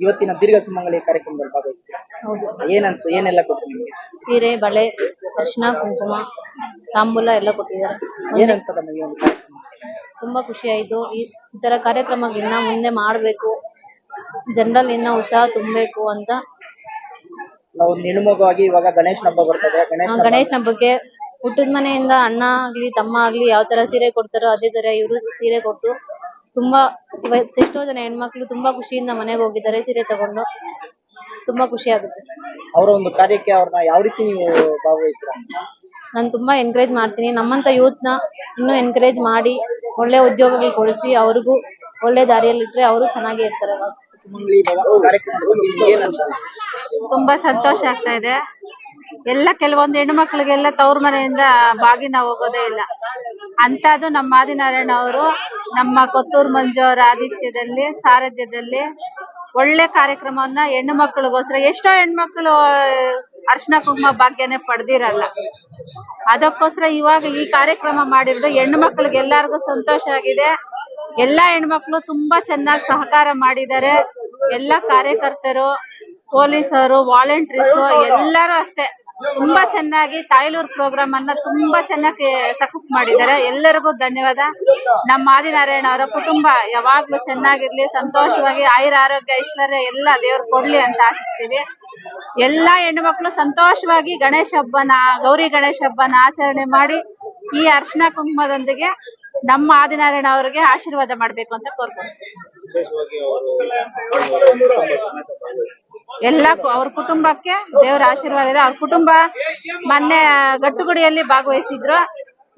ಇವತ್ತಿನ ದೀರ್ಘ ಸುಮಂಗಲಿ ಕಾರ್ಯಕ್ರಮದಲ್ಲಿ ಭಾಗವಹಿಸ್ತೀರಾ? ಹೌದು ಏನ್ ಏನೆಲ್ಲ ಕೊಟ್ರು ನಿಮಗೆ? ಸೀರೆ ಬಳೆ ಅರಿಶಿನ ಕುಂಕುಮ ತಾಂಬೂಲ ಎಲ್ಲ ಕೊಟ್ಟಿದ್ದಾರೆ. ಏನ್ ಈ ಒಂದು ಕಾರ್ಯಕ್ರಮ? ತುಂಬಾ ಖುಷಿ ಆಯ್ತು. ಈ ತರ ಕಾರ್ಯಕ್ರಮಗಳನ್ನ ಮುಂದೆ ಮಾಡ್ಬೇಕು. ಜನರಲ್ಲಿ ಇನ್ನ ಉತ್ಸಾಹ ತುಂಬಬೇಕು ಅಂತ. ನಾವು ನಿಣುಮಗವಾಗಿ ಇವಾಗ ಗಣೇಶನ ಹಬ್ಬ ಬರ್ತದೆ. ಗಣೇಶ ಗಣೇಶನ ಹಬ್ಬಕ್ಕೆ ಹುಟ್ಟದ ಮನೆಯಿಂದ ಅಣ್ಣ ಆಗ್ಲಿ ತಮ್ಮ ಆಗ್ಲಿ ಯಾವ ತರ ಸೀರೆ ಕೊಡ್ತಾರೋ ಅದೇ ತರ ಇವರು ಸೀರೆ ಕೊಟ್ಟು ತುಂಬಾ ಎಷ್ಟೋ ಜನ ಹೆಣ್ಮಕ್ಳು ತುಂಬಾ ಖುಷಿಯಿಂದ ಮನೆಗೆ ಹೋಗಿದ್ದಾರೆ ಸೀರೆ ತಗೊಂಡು. ತುಂಬಾ ಖುಷಿ ಆಗುತ್ತೆ. ಅವರ ಒಂದು ಕಾರ್ಯಕ್ಕೆ ಅವ್ರನ್ನ ಯಾವ ರೀತಿ ನೀವು ಭಾಗವಹಿಸ್ತೀರಾ? ನಾನು ತುಂಬಾ ಎನ್ಕರೇಜ್ ಮಾಡ್ತೀನಿ. ನಮ್ಮಂತ ಯೂತ್ನ ಇನ್ನೂ ಎನ್ಕರೇಜ್ ಮಾಡಿ ಒಳ್ಳೆ ಉದ್ಯೋಗಗಳು ಕೊಡಿಸಿ ಅವ್ರಿಗೂ ಒಳ್ಳೆ ದಾರಿಯಲ್ಲಿ ಇಟ್ರೆ ಅವರು ಚೆನ್ನಾಗೇ ಇರ್ತಾರೆ. ತುಂಬಾ ಸಂತೋಷ ಆಗ್ತಾ ಇದೆ. ಎಲ್ಲ ಕೆಲವೊಂದು ಹೆಣ್ಮಕ್ಳಿಗೆಲ್ಲ ತವ್ರ ಮನೆಯಿಂದ ಬಾಗಿನ ಹೋಗೋದೇ ಇಲ್ಲ. ಅಂತದ್ದು ನಮ್ಮ ಆದಿನಾರಾಯಣ ಅವರು ನಮ್ಮ ಕೊತ್ತೂರ್ ಮಂಜು ಅವರ ಆದಿತ್ಯದಲ್ಲಿ, ಸಾರಥ್ಯದಲ್ಲಿ ಒಳ್ಳೆ ಕಾರ್ಯಕ್ರಮವನ್ನ ಹೆಣ್ಣು ಮಕ್ಕಳಿಗೋಸ್ಕರ, ಎಷ್ಟೋ ಹೆಣ್ಮಕ್ಳು ಅರ್ಶಿನ ಕುಂಕುಮ ಭಾಗ್ಯನೇ ಪಡೆದಿರಲ್ಲ. ಅದಕ್ಕೋಸ್ಕರ ಇವಾಗ ಈ ಕಾರ್ಯಕ್ರಮ ಮಾಡಿರೋದು ಹೆಣ್ಣು ಮಕ್ಕಳಿಗೆ ಎಲ್ಲಾರ್ಗು ಸಂತೋಷ ಆಗಿದೆ. ಎಲ್ಲಾ ಹೆಣ್ಮಕ್ಳು ತುಂಬಾ ಚೆನ್ನಾಗಿ ಸಹಕಾರ ಮಾಡಿದ್ದಾರೆ. ಎಲ್ಲ ಕಾರ್ಯಕರ್ತರು, ಪೊಲೀಸರು, ವಾಲಂಟೀರ್ಸ್ ಎಲ್ಲರೂ ಅಷ್ಟೇ. ತುಂಬಾ ಚೆನ್ನಾಗಿ ತಾಯ್ಲೂರ್ ಪ್ರೋಗ್ರಾಮ್ ಅನ್ನ ತುಂಬಾ ಚೆನ್ನಾಗಿ ಸಕ್ಸಸ್ ಮಾಡಿದ್ದಾರೆ. ಎಲ್ಲರಿಗೂ ಧನ್ಯವಾದ. ನಮ್ಮ ಆದಿನಾರಾಯಣ ಅವರ ಕುಟುಂಬ ಯಾವಾಗ್ಲೂ ಚೆನ್ನಾಗಿರ್ಲಿ, ಸಂತೋಷವಾಗಿ, ಆಯುರ ಆರೋಗ್ಯ, ಐಶ್ವರ್ಯ ಎಲ್ಲ ದೇವ್ರು ಕೊಡ್ಲಿ ಅಂತ ಆಶಿಸ್ತೀವಿ. ಎಲ್ಲಾ ಹೆಣ್ಮಕ್ಳು ಸಂತೋಷವಾಗಿ ಗಣೇಶ ಹಬ್ಬನ, ಗೌರಿ ಗಣೇಶ ಹಬ್ಬನ ಆಚರಣೆ ಮಾಡಿ ಈ ಅರ್ಶನ ಕುಂಕುಮದೊಂದಿಗೆ ನಮ್ಮ ಆದಿನಾರಾಯಣ ಅವರಿಗೆ ಆಶೀರ್ವಾದ ಮಾಡ್ಬೇಕು ಅಂತ ಕೋರ್ಕೊಳ್ತೀವಿ. ಎಲ್ಲ ಅವ್ರ ಕುಟುಂಬಕ್ಕೆ ದೇವರ ಆಶೀರ್ವಾದ ಇದೆ. ಅವ್ರ ಕುಟುಂಬ ಮೊನ್ನೆ ಗಟ್ಟುಗುಡಿಯಲ್ಲಿ ಭಾಗವಹಿಸಿದ್ರು.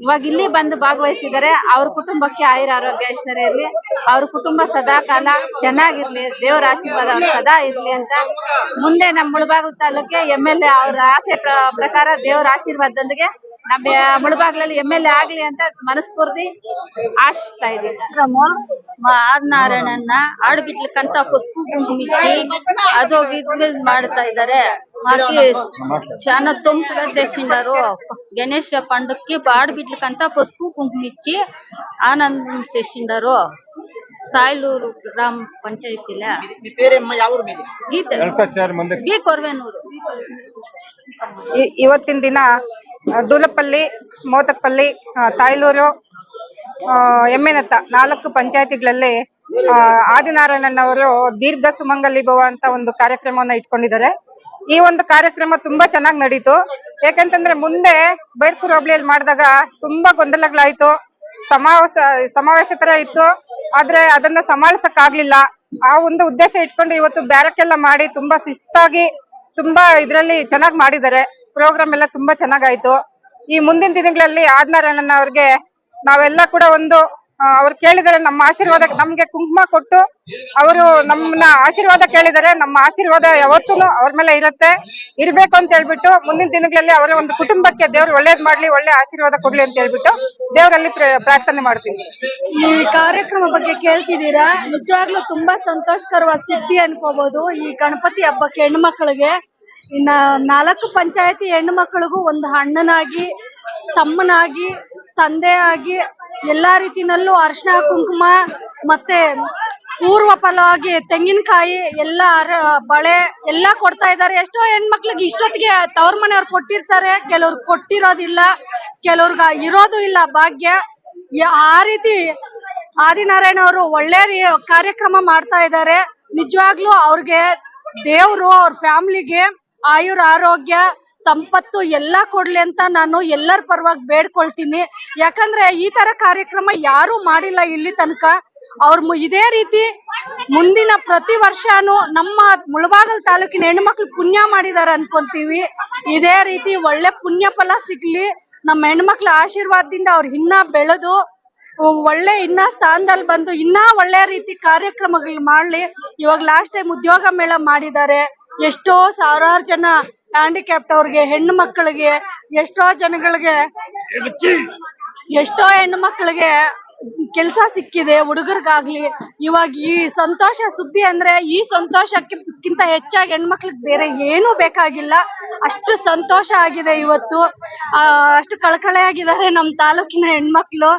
ಇವಾಗ ಇಲ್ಲಿ ಬಂದು ಭಾಗವಹಿಸಿದರೆ ಅವ್ರ ಕುಟುಂಬಕ್ಕೆ ಆಯುರ ಆರೋಗ್ಯ ಐಶ್ವರ್ಯ ಇರ್ಲಿ ಅವ್ರ ಕುಟುಂಬ ಸದಾ ಕಾಲ ಚೆನ್ನಾಗಿರ್ಲಿ. ದೇವರ ಆಶೀರ್ವಾದ ಅವ್ರ ಸದಾ ಇರ್ಲಿ ಅಂತ. ಮುಂದೆ ನಮ್ಮ ಮುಳಬಾಗಿಲು ತಾಲೂಕೆ ಎಂ ಎಲ್ ಎ ಅವ್ರ ಆಸೆ ಪ್ರಕಾರ ದೇವರ ಆಶೀರ್ವಾದದೊಂದಿಗೆ ನಮ್ಮ ಮುಳಬಾಗ್ಲಲ್ಲಿ ಎಂ ಎಲ್ ಎ ಆಗ್ಲಿ ಅಂತ ಮನಸ್ಫೂರ್ತಿ ಆಶಿಸ್ತಾ ಇದ್ದೀನಿ. ಆದ್ನಾರಾಯಣನ್ನ ಆಡ್ಬಿಡ್ಲಿಕ್ಕಂತ ಕುಸ್ಕು ಮುಚ್ಚಿ ಅದು ಮಾಡ್ತಾ ಇದ್ದಾರೆ. ಜನ ತುಂಬ ಸೇಸಿಂಡರು ಗಣೇಶ ಪಂಡಕ್ಕೆ ಆಡ್ಬಿಡ್ಲಿಕ್ಕಂತ ಪಸ್ಕು ಕುಂಕುಮಿಚ್ಚಿ ಆನಂದ್ ಸೇಸಿಂಡರು ತಾಯ್ಲೂರು ಗ್ರಾಮ ಪಂಚಾಯತಿಲ ಗೀತೆ. ಇವತ್ತಿನ ದಿನ ದೂಲಪಲ್ಲಿ ಮೋತಕ್ಪಲ್ಲಿ ತಾಯ್ಲೂರು ಎಮ್ಮೆನತ್ತ ನಾಲ್ಕು ಪಂಚಾಯತಿಗಳಲ್ಲಿ ಆದಿನಾರಾಯಣನವರು ದೀರ್ಘ ಸುಮಂಗಲಿ ಭವ ಅಂತ ಒಂದು ಕಾರ್ಯಕ್ರಮವನ್ನ ಇಟ್ಕೊಂಡಿದ್ದಾರೆ. ಈ ಒಂದು ಕಾರ್ಯಕ್ರಮ ತುಂಬಾ ಚೆನ್ನಾಗಿ ನಡೀತು. ಯಾಕಂತಂದ್ರೆ ಮುಂದೆ ಬೈರ್ಪುರ್ ಹೋಬಳಿಯಲ್ಲಿ ಮಾಡಿದಾಗ ತುಂಬಾ ಗೊಂದಲಗಳಾಯ್ತು. ಸಮಾವೇಶ ಸಮಾವೇಶ ತರ ಇತ್ತು. ಆದ್ರೆ ಅದನ್ನ ಸಮಾಳಿಸಕ್ ಆಗ್ಲಿಲ್ಲ ಆ ಒಂದು ಉದ್ದೇಶ ಇಟ್ಕೊಂಡು ಇವತ್ತು ಬ್ಯಾರಕ್ಕೆಲ್ಲ ಮಾಡಿ ತುಂಬಾ ಶಿಸ್ತಾಗಿ, ತುಂಬಾ ಇದ್ರಲ್ಲಿ ಚೆನ್ನಾಗಿ ಮಾಡಿದ್ದಾರೆ. ಪ್ರೋಗ್ರಾಮ್ ಎಲ್ಲ ತುಂಬಾ ಚೆನ್ನಾಗಾಯ್ತು. ಈ ಮುಂದಿನ ದಿನಗಳಲ್ಲಿ ಆದಿನಾರಾಯಣನ ಅವ್ರಿಗೆ ನಾವೆಲ್ಲ ಕೂಡ ಒಂದು ಅವ್ರು ಕೇಳಿದರೆ ನಮ್ಮ ಆಶೀರ್ವಾದ, ನಮ್ಗೆ ಕುಂಕುಮ ಕೊಟ್ಟು ಅವರು ನಮ್ಮನ್ನ ಆಶೀರ್ವಾದ ಕೇಳಿದರೆ ನಮ್ಮ ಆಶೀರ್ವಾದ ಯಾವತ್ತೂ ಅವ್ರ ಮೇಲೆ ಇರುತ್ತೆ. ಇರ್ಬೇಕು ಅಂತ ಹೇಳ್ಬಿಟ್ಟು ಮುಂದಿನ ದಿನಗಳಲ್ಲಿ ಅವರ ಒಂದು ಕುಟುಂಬಕ್ಕೆ ದೇವ್ರು ಒಳ್ಳೇದ್ ಮಾಡ್ಲಿ, ಒಳ್ಳೆ ಆಶೀರ್ವಾದ ಕೊಡ್ಲಿ ಅಂತ ಹೇಳ್ಬಿಟ್ಟು ದೇವರಲ್ಲಿ ಪ್ರಾರ್ಥನೆ ಮಾಡ್ತೀವಿ. ಈ ಕಾರ್ಯಕ್ರಮ ಬಗ್ಗೆ ಕೇಳ್ತಿದ್ದೀರಾ? ನಿಜವಾಗ್ಲೂ ತುಂಬಾ ಸಂತೋಷಕರವಾದ ಸುದ್ದಿ ಅನ್ಕೋಬಹುದು ಈ ಗಣಪತಿ ಹಬ್ಬಕ್ಕೆ ಹೆಣ್ಮಕ್ಳಿಗೆ ಇನ್ನ ನಾಲ್ಕು ಪಂಚಾಯತಿ ಹೆಣ್ಣು ಮಕ್ಕಳಿಗೂ ಒಂದು ಅಣ್ಣನಾಗಿ, ತಮ್ಮನಾಗಿ ತಂದೆ ಆಗಿ ಎಲ್ಲಾ ರೀತಿನಲ್ಲೂ ಅರಿಶಿನ ಕುಂಕುಮ ಮತ್ತೆ ಪೂರ್ವ ಫಲವಾಗಿ ತೆಂಗಿನಕಾಯಿ, ಎಲ್ಲ ಬಳೆ ಎಲ್ಲ ಕೊಡ್ತಾ ಇದ್ದಾರೆ. ಎಷ್ಟೋ ಹೆಣ್ಮಕ್ಳಿಗೆ ಇಷ್ಟೊತ್ತಿಗೆ ತವ್ರ ಮನೆಯವ್ರು ಕೊಟ್ಟಿರ್ತಾರೆ. ಕೆಲವ್ರು ಕೊಟ್ಟಿರೋದಿಲ್ಲ, ಕೆಲವ್ರಿಗೆ ಇರೋದು ಇಲ್ಲ ಭಾಗ್ಯ. ಆ ರೀತಿ ಆದಿನಾರಾಯಣ ಅವರು ಒಳ್ಳೆ ಕಾರ್ಯಕ್ರಮ ಮಾಡ್ತಾ ಇದ್ದಾರೆ. ನಿಜವಾಗ್ಲೂ ಅವ್ರಿಗೆ ದೇವ್ರು ಅವ್ರ ಫ್ಯಾಮಿಲಿಗೆ ಆಯುರ್ ಆರೋಗ್ಯ ಸಂಪತ್ತು ಎಲ್ಲ ಕೊಡ್ಲಿ ಅಂತ ನಾನು ಎಲ್ಲರ ಪರವಾಗಿ ಬೇಡ್ಕೊಳ್ತೀನಿ. ಯಾಕಂದ್ರೆ ಈ ತರ ಕಾರ್ಯಕ್ರಮ ಯಾರು ಮಾಡಿಲ್ಲ ಇಲ್ಲಿ ತನಕ. ಅವ್ರ ಇದೇ ರೀತಿ ಮುಂದಿನ ಪ್ರತಿ ವರ್ಷಾನು ನಮ್ಮ ಮುಳಬಾಗಲ್ ತಾಲೂಕಿನ ಹೆಣ್ಮಕ್ಳು ಪುಣ್ಯ ಮಾಡಿದಾರೆ ಅನ್ಕೊಂತೀವಿ. ಇದೇ ರೀತಿ ಒಳ್ಳೆ ಪುಣ್ಯ ಫಲ ಸಿಗ್ಲಿ. ನಮ್ಮ ಹೆಣ್ಮಕ್ಳ ಆಶೀರ್ವಾದದಿಂದ ಅವ್ರ ಇನ್ನ ಬೆಳೆದು ಒಳ್ಳೆ ಇನ್ನ ಸ್ಥಾನದಲ್ಲಿ ಬಂದು ಇನ್ನ ಒಳ್ಳೆ ರೀತಿ ಕಾರ್ಯಕ್ರಮಗಳು ಮಾಡ್ಲಿ. ಇವಾಗ ಲಾಸ್ಟ್ ಟೈಮ್ ಉದ್ಯೋಗ ಮೇಳ ಮಾಡಿದ್ದಾರೆ ಎಷ್ಟೋ ಸಾವಿರಾರು ಜನ ಹ್ಯಾಂಡಿಕ್ಯಾಪ್ಟ್ ಅವ್ರಿಗೆ, ಹೆಣ್ಣು ಮಕ್ಕಳಿಗೆ, ಎಷ್ಟೋ ಜನಗಳಿಗೆ ಎಷ್ಟೋ ಹೆಣ್ಣು ಮಕ್ಕಳಿಗೆ ಕೆಲಸ ಸಿಕ್ಕಿದೆ ಹುಡುಗರಿಗಾಗ್ಲಿ. ಇವಾಗ ಈ ಸಂತೋಷ ಸುದ್ದಿ ಅಂದ್ರೆ ಈ ಸಂತೋಷಕ್ಕಿಂತ ಹೆಚ್ಚಾಗಿ ಹೆಣ್ಮಕ್ಳಿಗೆ ಬೇರೆ ಏನು ಬೇಕಾಗಿಲ್ಲ. ಅಷ್ಟು ಸಂತೋಷ ಆಗಿದೆ ಇವತ್ತು. ಅಷ್ಟು ಕಳಕಳೆ ಆಗಿದ್ದಾರೆ ನಮ್ಮ ತಾಲೂಕಿನ ಹೆಣ್ಮಕ್ಳು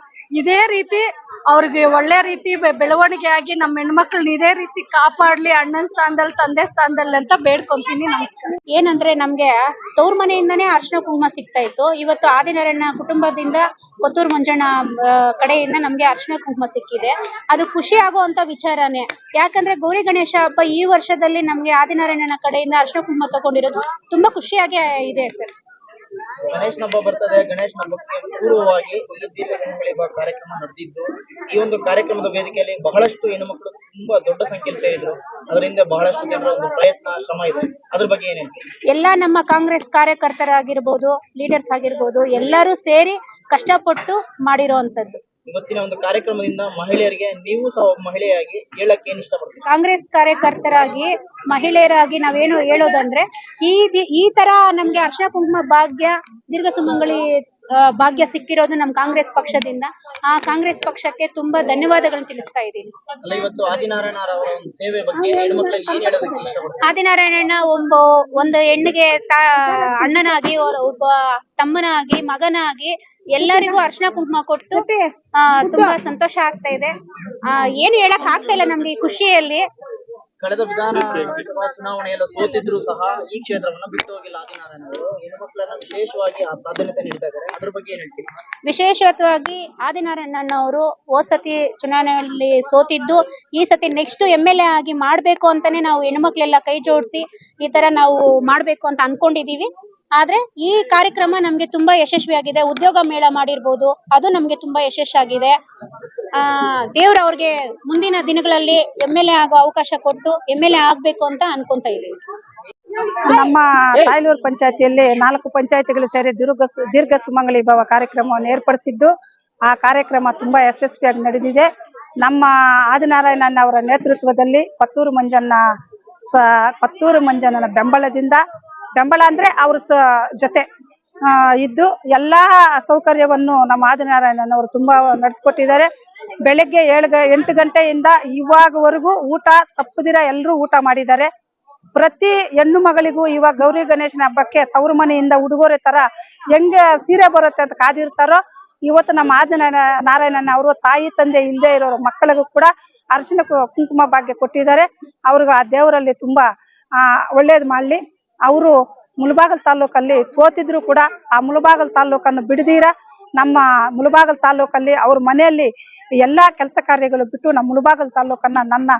ಇದೇ ರೀತಿ ಅವ್ರಿಗೆ ಒಳ್ಳೆ ರೀತಿ ಬೆಳವಣಿಗೆ ಆಗಿ ನಮ್ಮ ಹೆಣ್ಮಕ್ಳನ್ನ ಇದೇ ರೀತಿ ಕಾಪಾಡ್ಲಿ ಅಣ್ಣನ ಸ್ಥಾನದಲ್ಲಿ ತಂದೆ ಸ್ಥಾನದಲ್ಲಿ ಅಂತ ಬೇಡ್ಕೊಂತೀನಿ. ನಮಸ್ಕಾರ. ಏನಂದ್ರೆ ನಮ್ಗೆ ತೌರ್ ಮನೆಯಿಂದನೇ ಅರ್ಶಿನ ಕುಂಕುಮ ಸಿಗ್ತಾ ಇತ್ತು. ಇವತ್ತು ಆದಿನಾರಾಯಣ ಕುಟುಂಬದಿಂದ ಕೊತ್ತೂರು ಮಂಜಣ್ಣ ಕಡೆಯಿಂದ ನಮ್ಗೆ ಅರ್ಶಿನ ಕುಂಕುಮ ಸಿಕ್ಕಿದೆ. ಅದು ಖುಷಿ ಆಗುವಂತ ವಿಚಾರನೇ. ಯಾಕಂದ್ರೆ ಗೌರಿ ಗಣೇಶ ಹಬ್ಬ ಈ ವರ್ಷದಲ್ಲಿ ನಮ್ಗೆ ಆದಿನಾರಾಯಣನ ಕಡೆಯಿಂದ ಅರ್ಶಿನ ಕುಂಕುಮ ತಗೊಂಡಿರೋದು ತುಂಬಾ ಖುಷಿಯಾಗಿ ಇದೆ ಸರ್. ಗಣೇಶನ ಹಬ್ಬ ಬರ್ತದೆ ಗಣೇಶನ ಹಬ್ಬಕ್ಕೆ ಪೂರ್ವವಾಗಿ ಒಂದು ದೀಪ ಸುಮಂಗಲಿ ಕಾರ್ಯಕ್ರಮ ನಡೆದಿದ್ದು ಈ ಒಂದು ಕಾರ್ಯಕ್ರಮದ ವೇದಿಕೆಯಲ್ಲಿ ಬಹಳಷ್ಟು ಹೆಣ್ಣುಮಕ್ಕಳು ತುಂಬಾ ದೊಡ್ಡ ಸಂಖ್ಯೆಯಲ್ಲಿ ಸೇರಿದ್ರು. ಅದರಿಂದ ಬಹಳಷ್ಟು ಜನರ ಒಂದು ಪ್ರಯತ್ನ ಶ್ರಮ ಇದೆ. ಅದ್ರ ಬಗ್ಗೆ ಏನ್ ಎಲ್ಲಾ ಎಲ್ಲ ನಮ್ಮ ಕಾಂಗ್ರೆಸ್ ಕಾರ್ಯಕರ್ತರಾಗಿರ್ಬೋದು ಲೀಡರ್ಸ್ ಆಗಿರ್ಬೋದು ಎಲ್ಲರೂ ಸೇರಿ ಕಷ್ಟಪಟ್ಟು ಮಾಡಿರುವಂತದ್ದು ಇವತ್ತಿನ ಒಂದು ಕಾರ್ಯಕ್ರಮದಿಂದ ಮಹಿಳೆಯರಿಗೆ ನೀವು ಸಹ ಒಬ್ಬ ಮಹಿಳೆಯಾಗಿ ಹೇಳಕ್ಕೆ ಏನ್ ಇಷ್ಟಪಡ್ತೀವಿ ಕಾಂಗ್ರೆಸ್ ಕಾರ್ಯಕರ್ತರಾಗಿ ಮಹಿಳೆಯರಾಗಿ ನಾವೇನು ಹೇಳೋದಂದ್ರೆ ಈ ದಿ- ಈ ತರ ನಮ್ಗೆ ಅರ್ಶ ಕುಂಕುಮ ಭಾಗ್ಯ ದೀರ್ಘ ಸುಮಂಗಲಿ ಆ, ಭಾಗ್ಯ ಸಿಕ್ಕಿರೋದು ನಮ್ ಕಾಂಗ್ರೆಸ್ ಪಕ್ಷದಿಂದ. ಆ ಕಾಂಗ್ರೆಸ್ ಪಕ್ಷಕ್ಕೆ ತುಂಬಾ ಧನ್ಯವಾದಗಳನ್ನು ತಿಳಿಸ್ತಾ ಇದ್ದೀನಿ. ಆದಿನಾರಾಯಣ ಒಬ್ಬ ಒಂದು ಹೆಣ್ಣಿಗೆ ತಾ ಅಣ್ಣನಾಗಿ ಒಬ್ಬ ತಮ್ಮನಾಗಿ ಮಗನಾಗಿ ಎಲ್ಲರಿಗೂ ಅರ್ಶನ ಕುಂಕುಮ ಕೊಟ್ಟು ಆ, ತುಂಬಾ ಸಂತೋಷ ಆಗ್ತಾ ಇದೆ. ಆ, ಏನು ಹೇಳಕ್ ಆಗ್ತಾ ಇಲ್ಲ ನಮ್ಗೆ ಈ ಖುಷಿಯಲ್ಲಿ. ಕಳೆದ ವಿಧಾನಸಭಾ ಚುನಾವಣೆಯಲ್ಲ ಸೋತಿದ್ರು ಸಹ ಈ ಕ್ಷೇತ್ರವನ್ನ ಬಿಟ್ಟು ಹೋಗಿಲ್ಲ ಆದಿನಾರಾಯಣ ಅವರು. ಹೆಣ್ಮಕ್ಳನ್ನ ವಿಶೇಷವಾಗಿ ಆ ಪ್ರಾಧಾನ್ಯತೆ ನೀಡ್ತಾ ಇದ್ದಾರೆ. ಅದ್ರ ಬಗ್ಗೆ ಏನ್ ಹೇಳ್ತೀವಿ ವಿಶೇಷವಾಗಿ ಆದಿನಾರಾಯಣ ಅವರು ಹೋದ್ ಸತಿ ಚುನಾವಣೆಯಲ್ಲಿ ಸೋತಿದ್ದು, ಈ ಸತಿ ನೆಕ್ಸ್ಟ್ ಎಂ ಎಲ್ ಎ ಆಗಿ ಮಾಡ್ಬೇಕು ಅಂತಾನೆ ನಾವು ಹೆಣ್ಮಕ್ಳೆಲ್ಲ ಕೈ ಜೋಡಿಸಿ ಈ ತರ ನಾವು ಮಾಡ್ಬೇಕು ಅಂತ ಅನ್ಕೊಂಡಿದೀವಿ ಆದ್ರೆ ಈ ಕಾರ್ಯಕ್ರಮ ನಮ್ಗೆ ತುಂಬಾ ಯಶಸ್ವಿಯಾಗಿದೆ. ಉದ್ಯೋಗ ಮೇಳ ಮಾಡಿರ್ಬೋದು. ಅದು ನಮ್ಗೆ ತುಂಬಾ ಯಶಸ್ಸಾಗಿದೆ. ಆ, ದೇವ್ರ ಅವ್ರಿಗೆ ಮುಂದಿನ ದಿನಗಳಲ್ಲಿ ಎಂ ಆಗೋ ಅವಕಾಶ ಕೊಟ್ಟು ಎಂ ಎಲ್ ಎ ಆಗ್ಬೇಕು ಅಂತ ಅನ್ಕೊಂತ ಇದೀವಿ. ನಮ್ಮ ಕಾಯಲೂರು ಪಂಚಾಯತಿಯಲ್ಲಿ ನಾಲ್ಕು ಪಂಚಾಯತಿಗಳು ಸೇರಿ ದೀರ್ಘ ದೀರ್ಘ ಸುಮಂಗಲಿ ಭವ ಕಾರ್ಯಕ್ರಮವನ್ನು ಏರ್ಪಡಿಸಿದ್ದು. ಆ ಕಾರ್ಯಕ್ರಮ ತುಂಬಾ ಯಶಸ್ವಿಯಾಗಿ ನಡೆದಿದೆ. ನಮ್ಮ ಆದಿನಾರಾಯಣನ್ ಅವರ ನೇತೃತ್ವದಲ್ಲಿ ಪತ್ತೂರು ಮಂಜಣ್ಣ ಪತ್ತೂರು ಮಂಜಣ್ಣನ ಬೆಂಬಲದಿಂದ, ಬೆಂಬಲ ಅಂದ್ರೆ ಅವ್ರ ಜೊತೆ ಇದ್ದು ಎಲ್ಲಾ ಸೌಕರ್ಯವನ್ನು ನಮ್ಮ ಆದಿನಾರಾಯಣನವರು ತುಂಬಾ ನಡೆಸ್ಕೊಟ್ಟಿದ್ದಾರೆ. ಬೆಳಗ್ಗೆ ಏಳು ಎಂಟು ಗಂಟೆಯಿಂದ ಇವಾಗವರೆಗೂ ಊಟ ತಪ್ಪದಿರ ಎಲ್ಲರೂ ಊಟ ಮಾಡಿದ್ದಾರೆ. ಪ್ರತಿ ಹೆಣ್ಣು ಮಗಳಿಗೂ ಇವಾಗ ಗೌರಿ ಗಣೇಶನ ಹಬ್ಬಕ್ಕೆ ತವರು ಮನೆಯಿಂದ ಉಡುಗೊರೆ ತರ ಹೆಂಗೆ ಸೀರೆ ಬರುತ್ತೆ ಅಂತ ಕಾದಿರ್ತಾರೋ, ಇವತ್ತು ನಮ್ಮ ಆದಿನಾರಾಯಣ, ನಾರಾಯಣನ ಅವರು ತಾಯಿ ತಂದೆ ಇಲ್ಲದೆ ಇರೋ ಮಕ್ಕಳಿಗೂ ಕೂಡ ಅರಿಶಿನ ಕುಂಕುಮ ಭಾಗ್ಯ ಕೊಟ್ಟಿದ್ದಾರೆ. ಅವ್ರಿಗೆ ಆ ದೇವರಲ್ಲಿ ತುಂಬಾ ಒಳ್ಳೇದು ಮಾಡ್ಲಿ. ಅವರು ಮುಳಬಾಗಲ್ ತಾಲೂಕಲ್ಲಿ ಸೋತಿದ್ರು ಕೂಡ ಆ ಮುಳಬಾಗಲ್ ತಾಲೂಕನ್ನು ಬಿಡದೀರ ನಮ್ಮ ಮುಳಬಾಗಲ್ ತಾಲೂಕಲ್ಲಿ ಅವ್ರ ಮನೆಯಲ್ಲಿ ಎಲ್ಲಾ ಕೆಲಸ ಕಾರ್ಯಗಳು ಬಿಟ್ಟು ನಮ್ಮ ಮುಳಬಾಗಲ್ ತಾಲೂಕನ್ನ ನನ್ನ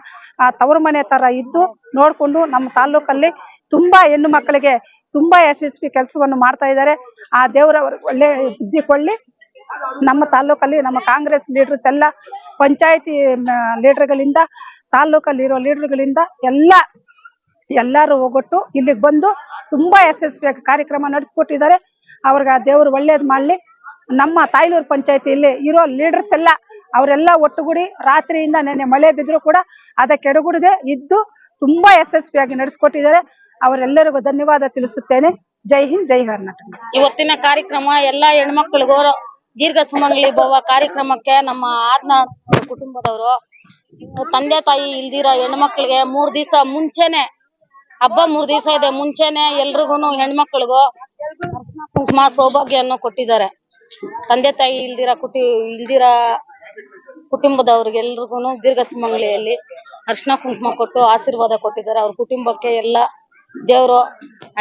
ತವರು ಮನೆ ತರ ಇದ್ದು ನೋಡ್ಕೊಂಡು ನಮ್ಮ ತಾಲೂಕಲ್ಲಿ ತುಂಬಾ ಹೆಣ್ಣು ಮಕ್ಕಳಿಗೆ ತುಂಬಾ ಯಶಸ್ವಿ ಕೆಲಸವನ್ನು ಮಾಡ್ತಾ ಇದ್ದಾರೆ. ಆ ದೇವರ ಒಳ್ಳೆ ಬುದ್ಧಿ ಕೊಳ್ಳಿ ನಮ್ಮ ತಾಲೂಕಲ್ಲಿ ನಮ್ಮ ಕಾಂಗ್ರೆಸ್ ಲೀಡರ್ಸ್ ಎಲ್ಲ, ಪಂಚಾಯತಿ ಲೀಡರ್ಗಳಿಂದ ತಾಲೂಕಲ್ಲಿರೋ ಲೀಡರ್ಗಳಿಂದ ಎಲ್ಲ ಎಲ್ಲರೂ ಹೋಗೊಟ್ಟು ಇಲ್ಲಿಗೆ ಬಂದು ತುಂಬಾ ಯಶಸ್ವಿಯಾಗಿ ಕಾರ್ಯಕ್ರಮ ನಡೆಸ್ಕೊಟ್ಟಿದ್ದಾರೆ. ಅವ್ರಿಗೆ ಆ ದೇವ್ರು ಒಳ್ಳೇದ್ ಮಾಡ್ಲಿ. ನಮ್ಮ ತಾಯ್ಲೂರು ಪಂಚಾಯತಿಯಲ್ಲಿ ಇರೋ ಲೀಡರ್ಸ್ ಎಲ್ಲ, ಅವರೆಲ್ಲ ಒಟ್ಟುಗೂಡಿ ರಾತ್ರಿಯಿಂದ ನೆನ್ನೆ ಮಳೆ ಬಿದ್ರು ಕೂಡ ಅದಕ್ಕೆ ಎಡಗುಡದೆ ಇದ್ದು ತುಂಬಾ ಯಶಸ್ವಿಯಾಗಿ ನಡೆಸ್ಕೊಟ್ಟಿದ್ದಾರೆ. ಅವರೆಲ್ಲರಿಗೂ ಧನ್ಯವಾದ ತಿಳಿಸುತ್ತೇನೆ. ಜೈ ಹಿಂದ್, ಜೈ ಕರ್ನಾಟಕ. ಇವತ್ತಿನ ಕಾರ್ಯಕ್ರಮ ಎಲ್ಲಾ ಹೆಣ್ಮಕ್ಳಿಗೂ ದೀರ್ಘ ಸುಮಂಗಲಿ ಭವ ಕಾರ್ಯಕ್ರಮಕ್ಕೆ ನಮ್ಮ ಆತ್ಮ ಕುಟುಂಬದವರು. ತಂದೆ ತಾಯಿ ಇಲ್ದಿರ ಹೆಣ್ಮಕ್ಳಿಗೆ ಮೂರ್ ದಿವಸ ಮುಂಚೆನೆ ಹಬ್ಬ ಮೂರ್ ದಿವಸ ಇದೆ. ಮುಂಚೆನೆ ಎಲ್ರಿಗೂನು ಹೆಣ್ಮಕ್ಳಿಗೂ ಕುಂಕುಮ ಸೌಭಾಗ್ಯವನ್ನು ಕೊಟ್ಟಿದ್ದಾರೆ. ತಂದೆ ತಾಯಿ ಇಲ್ದಿರ ಕುಟಿ, ಇಲ್ದಿರ ಕುಟುಂಬದವ್ರಿಗೆ ಎಲ್ರಿಗೂನು ದೀರ್ಘ ಸುಮಂಗಲಿಯಲ್ಲಿ ಅರ್ಶಿನ ಕುಂಕುಮ ಕೊಟ್ಟು ಆಶೀರ್ವಾದ ಕೊಟ್ಟಿದ್ದಾರೆ. ಅವ್ರ ಕುಟುಂಬಕ್ಕೆ ಎಲ್ಲ ದೇವರು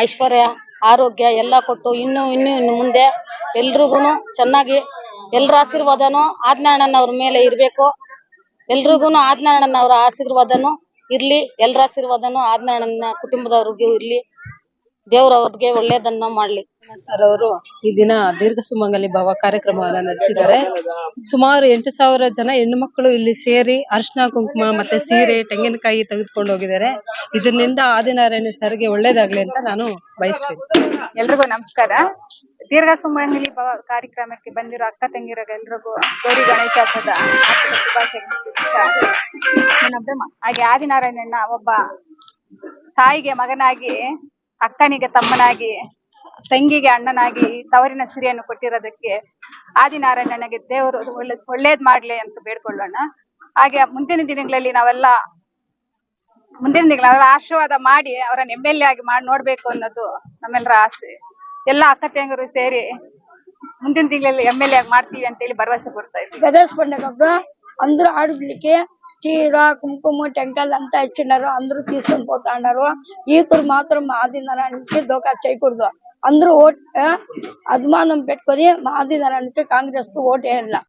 ಐಶ್ವರ್ಯ, ಆರೋಗ್ಯ ಎಲ್ಲ ಕೊಟ್ಟು ಇನ್ನು ಇನ್ನು ಇನ್ನು ಮುಂದೆ ಎಲ್ರಿಗೂನು ಚೆನ್ನಾಗಿ ಎಲ್ರ ಆಶೀರ್ವಾದನು ಆಜ್ಞಾನವ್ರ ಮೇಲೆ ಇರ್ಬೇಕು. ಎಲ್ರಿಗೂನು ಅವರ ಆಶೀರ್ವಾದನು ಇರ್ಲಿ ಎಲ್ಲರ ಆಶೀರ್ವಾದನು ಆದ್ನಣ್ಣನ ಕುಟುಂಬದವ್ರಿಗೂ ಇರ್ಲಿ. ದೇವ್ರ ಅವ್ರಿಗೆ ಒಳ್ಳೇದನ್ನ ಮಾಡ್ಲಿ. ಸರ್ ಅವರು ಈ ದಿನ ದೀರ್ಘ ಸುಮಂಗಲಿ ಭಾವ ಕಾರ್ಯಕ್ರಮವನ್ನ ನಡೆಸಿದ್ದಾರೆ. ಸುಮಾರು ಎಂಟು ಸಾವಿರ ಜನ ಹೆಣ್ಣು ಮಕ್ಕಳು ಇಲ್ಲಿ ಸೇರಿ ಅರಿಶಿನ ಕುಂಕುಮ ಮತ್ತೆ ಸೀರೆ ತೆಂಗಿನಕಾಯಿ ತೆಗೆದುಕೊಂಡು ಹೋಗಿದ್ದಾರೆ. ಇದರಿಂದ ಆದಿನಾರಾಯಣ ಸರ್ಗೆ ಒಳ್ಳೇದಾಗ್ಲಿ ಅಂತ ನಾನು ಬಯಸ್ತೇನೆ. ಎಲ್ರಿಗೂ ನಮಸ್ಕಾರ. ದೀರ್ಘ ಸುಮಂಗಲಿ ಭವ ಕಾರ್ಯಕ್ರಮಕ್ಕೆ ಬಂದಿರೋ ಅಕ್ಕ ತಂಗಿರಿಗೆಲ್ರಿಗೂ ಗೌರಿ ಗಣೇಶ ಹಬ್ಬದ ಆರ್ಥಿಕ ಹಾಗೆ ಆದಿನಾರಾಯಣನ ಒಬ್ಬ ತಾಯಿಗೆ ಮಗನಾಗಿ, ಅಕ್ಕನಿಗೆ ತಮ್ಮನಾಗಿ, ತಂಗಿಗೆ ಅಣ್ಣನಾಗಿ ತವರಿನ ಸಿರಿಯನ್ನು ಕೊಟ್ಟಿರೋದಕ್ಕೆ ಆದಿನಾರಾಯಣನಿಗೆ ದೇವರು ಒಳ್ಳೆ, ಒಳ್ಳೇದ್ ಮಾಡ್ಲಿ ಅಂತ ಬೇಡ್ಕೊಳ್ಳೋಣ. ಹಾಗೆ ಮುಂದಿನ ದಿನಗಳಲ್ಲಿ ನಾವೆಲ್ಲ, ಮುಂದಿನ ದಿನಗಳ ಆಶೀರ್ವಾದ ಮಾಡಿ ಅವರನ್ನ ಎಂ ಎಲ್ ಎ ಆಗಿ ಮಾಡಿ ನೋಡ್ಬೇಕು ಅನ್ನೋದು ನಮ್ಮೆಲ್ಲರ ಆಸೆ. ಎಲ್ಲ ಅಕ್ಕ ತಂಗಿಯರು ಸೇರಿ ಮುಂದಿನ ತಿಂಗಳಲ್ಲಿ ಎಮ್ ಎಲ್ ಎ ಆಗಿ ಮಾಡ್ತೀವಿ ಅಂತೇಳಿ ಭರವಸೆ ಕೊಡ್ತಾ ಇದ್ದೀವಿ గణేష్ పండుగ అందరూ ఆడపిల్లకి చీర కుంకుమ టెంకాయలు అంతా ఇచ్చినారు అందరూ తీసుకొని పోతా ఉన్నారు ఈకురు మాత్రం ఆదినారాయణకి దోకా చేయకూడదు అందరూ ఓట్ ఆ, అభిమానం పెట్టుకొని ఆదినారాయణకి కాంగ్రెస్ కు ఓట్ వేయాల